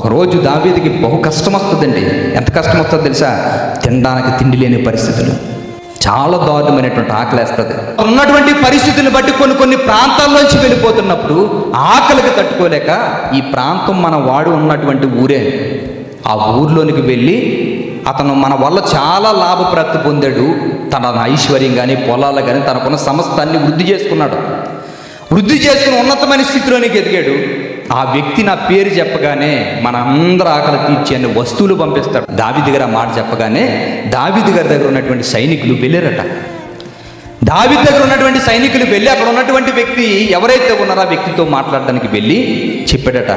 ఒకరోజు దావీదికి బహు కష్టం వస్తుందండి ఎంత కష్టం వస్తుందో తెలుసా? తినడానికి తిండి లేని పరిస్థితులు. చాలా దారుణమైనటువంటి ఆకలి వేస్తుంది ఉన్నటువంటి పరిస్థితులను బట్టి కొన్ని కొన్ని ప్రాంతాల్లోంచి వెళ్ళిపోతున్నప్పుడు ఆకలికి తట్టుకోలేక ఈ ప్రాంతం మన వాడు ఉన్నటువంటి ఊరే. ఆ ఊర్లోనికి వెళ్ళి అతను మన వల్ల చాలా లాభప్రాప్తి పొందాడు. తన ఐశ్వర్యం కానీ పొలాలు కానీ తనకున్న సమస్తాన్ని వృద్ధి చేసుకున్నాడు. వృద్ధి చేసుకుని ఉన్నతమైన స్థితిలోనికి ఎదిగాడు. ఆ వ్యక్తి నా పేరు చెప్పగానే మన అందరి ఆకలి తీర్చే వస్తువులు పంపిస్తాడు. దావి దగ్గర మాట చెప్పగానే దావి గారి దగ్గర ఉన్నటువంటి సైనికులు వెళ్ళారట. దావి దగ్గర ఉన్నటువంటి సైనికులు వెళ్ళి అక్కడ ఉన్నటువంటి వ్యక్తి ఎవరైతే ఉన్నారో ఆ వ్యక్తితో మాట్లాడడానికి వెళ్ళి చెప్పాడట.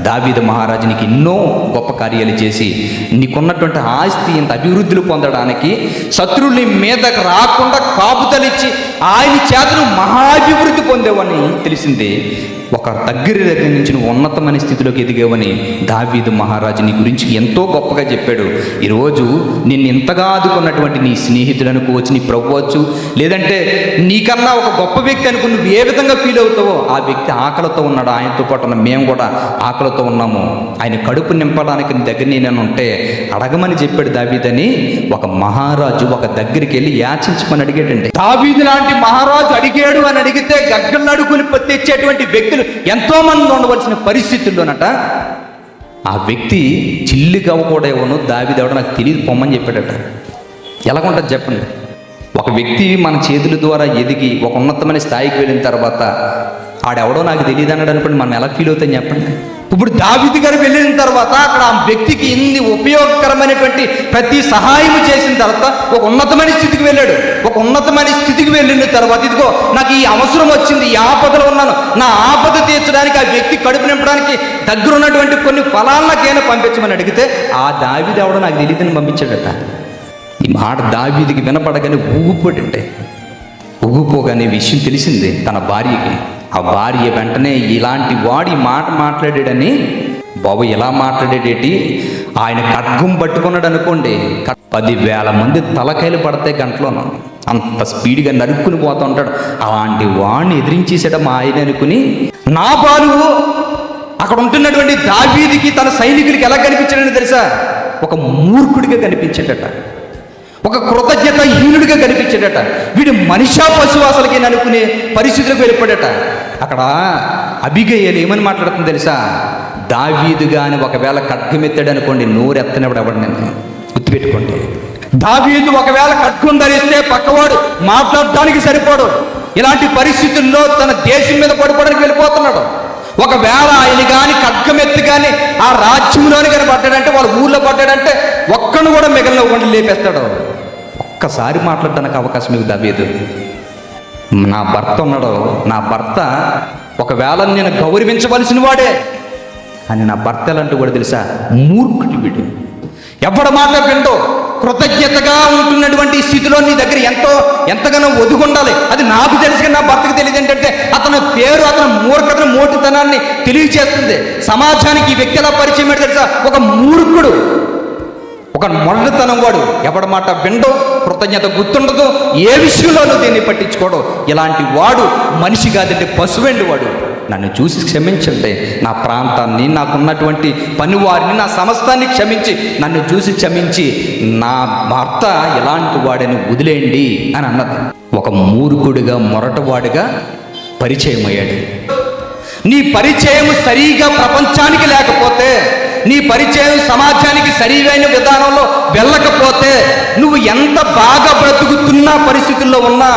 దావీద మహారాజు నీకు ఎన్నో గొప్ప కార్యాలు చేసి నీకున్నటువంటి ఆస్తి ఇంత అభివృద్ధులు పొందడానికి శత్రువులు మీదకు రాకుండా కాపుతలిచ్చి ఆయన చేతను మహాభివృద్ధి పొందేవని తెలిసింది. ఒక దగ్గర దగ్గర నుంచి నువ్వు ఉన్నతమైన స్థితిలోకి ఎదిగేవని దావీదు మహారాజు నీ గురించి ఎంతో గొప్పగా చెప్పాడు. ఈరోజు నిన్ను ఎంతగా ఆదుకున్నటువంటి నీ స్నేహితుడు అనుకోవచ్చు నీ ప్రవ్వచ్చు లేదంటే నీకన్నా ఒక గొప్ప వ్యక్తి అనుకుని నువ్వు ఏ విధంగా ఫీల్ అవుతావో ఆ వ్యక్తి ఆకలితో ఉన్నాడు. ఆయనతో పాటు ఉన్న మేము కూడా ఆకలితో ఉన్నాము. ఆయన కడుపు నింపడానికి దగ్గర నేను ఉంటే అడగమని చెప్పాడు దావీదని. ఒక మహారాజు ఒక దగ్గరికి వెళ్ళి యాచించమని అడిగాడండి. దావీదు లాంటి మహారాజు అడిగాడు అని అడిగితే గగ్గలు అడుగుని తెచ్చేటువంటి వ్యక్తులు ఎంతో మంది ఉండవలసిన పరిస్థితుల్లోనట. ఆ వ్యక్తి చిల్లి గవ్వకూడేవను దావిదేవడం నాకు తెలియదు పొమ్మని చెప్పాడట. ఎలాగుంటుంది చెప్పండి. ఒక వ్యక్తి మన చేతుల ద్వారా ఎదిగి ఒక ఉన్నతమైన స్థాయికి వెళ్ళిన తర్వాత ఆడెవడో నాకు తెలియదు అన్నాడు అనుకోండి మనం ఎలా ఫీల్ అవుతాం చెప్పండి. ఇప్పుడు దావిది గారు వెళ్ళిన తర్వాత అక్కడ ఆ వ్యక్తికి ఇన్ని ఉపయోగకరమైనటువంటి ప్రతి సహాయం చేసిన తర్వాత ఒక ఉన్నతమైన స్థితికి వెళ్ళాడు. ఒక ఉన్నతమైన స్థితికి వెళ్ళిన తర్వాత ఇదిగో నాకు ఈ అవసరం వచ్చింది ఈ ఆపదలో ఉన్నాను. నా ఆపద తీర్చడానికి ఆ వ్యక్తి కడుపు నింపడానికి దగ్గర ఉన్నటువంటి కొన్ని ఫలాలకైనా పంపించమని అడిగితే ఆ దావిది ఎవడో నాకు తెలియదని పంపించాడట. ఈ మాట దావిదికి వినపడగానే ఊగిపోతుంటే ఊగిపోగానే విషయం తెలిసింది తన భార్యకి. ఆ భార్య వెంటనే ఇలాంటి వాడి మాట మాట్లాడాడని బాబు ఎలా మాట్లాడేటేటి ఆయన ఖడ్గం పట్టుకున్నాడు అనుకోండి. పదివేల మంది తలకాయలు పడతాయి గంటలోనూ. అంత స్పీడ్గా నరుక్కుని పోతూ ఉంటాడు. అలాంటి వాడిని ఎదిరించేసాడు మా ఆయన అనుకుని నా బాలు అక్కడ ఉంటున్నటువంటి దావీదికి తన సైనికులకి ఎలా కనిపించాడని తెలుసా? ఒక మూర్ఖుడిగా కనిపించాడట. ఒక కృతజ్ఞత హీనుడిగా కనిపించాడట వీడు మనిషా పశువు అసలుకి అనుకునే పరిస్థితులకు వెళ్ళిపోయాడట అక్కడ అభిగయ్యలు ఏమని మాట్లాడుతుంది తెలుసా? దావీదు కానీ ఒకవేళ ఖడ్గమెత్తాడు అనుకోండి నోరెత్తనివాడు ఎవడు నేను గుర్తుపెట్టుకోండి. దావీదు ఒకవేళ ఖడ్గం ధరిస్తే పక్కవాడు మాట్లాడడానికి సరిపోడు. ఇలాంటి పరిస్థితుల్లో తన దేశం మీద పడిపోవడానికి వెళ్ళిపోతున్నాడు. ఒకవేళ ఆయన కానీ ఖడ్గమెత్తి కానీ ఆ రాజ్యంలోని కానీ పడ్డాడంటే వాళ్ళ ఊళ్ళో పడ్డాడంటే ఒక్కను కూడా మిగిలిన వండి లేపేస్తాడు. ఒక్కసారి మాట్లాడడానికి అవకాశం మీకు దావీదు. నా భర్త ఉన్నాడు. నా భర్త ఒకవేళ నేను గౌరవించవలసిన వాడే. అని నా భర్త ఎలాంటి కూడా తెలుసా? మూర్ఖుడు వీడు. ఎవడ మాట వింటో కృతజ్ఞతగా ఉంటున్నటువంటి స్థితిలో నీ దగ్గర ఎంతో ఎంతగానో ఒదుగుండాలి. అది నాకు తెలిసి నా భర్తకు తెలియదు ఏంటంటే అతని పేరు అతని మూర్ఖతను మోటితనాన్ని తెలియజేస్తుంది సమాజానికి ఈ వ్యక్తి ఎలా పరిచయం ఏంటో తెలుసా? ఒక మూర్ఖుడు. ఒక మొండతనం వాడు. ఎవడ మాట విండో కృతజ్ఞత గుర్తుండదు. ఏ విషయంలోనూ దీన్ని పట్టించుకోడు. ఇలాంటి వాడు మనిషి కాదంటే పశువెండి వాడు. నన్ను చూసి క్షమించండి. నా ప్రాంతాన్ని నాకున్నటువంటి పనివారిని నా సమస్తాన్ని క్షమించి నన్ను చూసి క్షమించి నా భర్త ఎలాంటి వాడని వదిలేయండి అని అన్నది. ఒక మూర్ఖుడిగా మొరటవాడిగా పరిచయం అయ్యాడు నీ పరిచయం సరిగా ప్రపంచానికి లేకపోతే నీ పరిచయం సమాజానికి సరిగైన విధానంలో వెళ్ళకపోతే నువ్వు ఎంత బాగా బ్రతుకుతున్నా పరిస్థితుల్లో ఉన్నా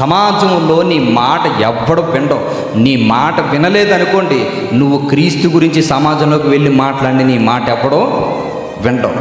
సమాజంలో నీ మాట ఎవ్వడు వినడం. నీ మాట వినలేదనుకోండి నువ్వు క్రీస్తు గురించి సమాజంలోకి వెళ్ళి మాట్లాడి నీ మాట ఎవ్వడో వినడం.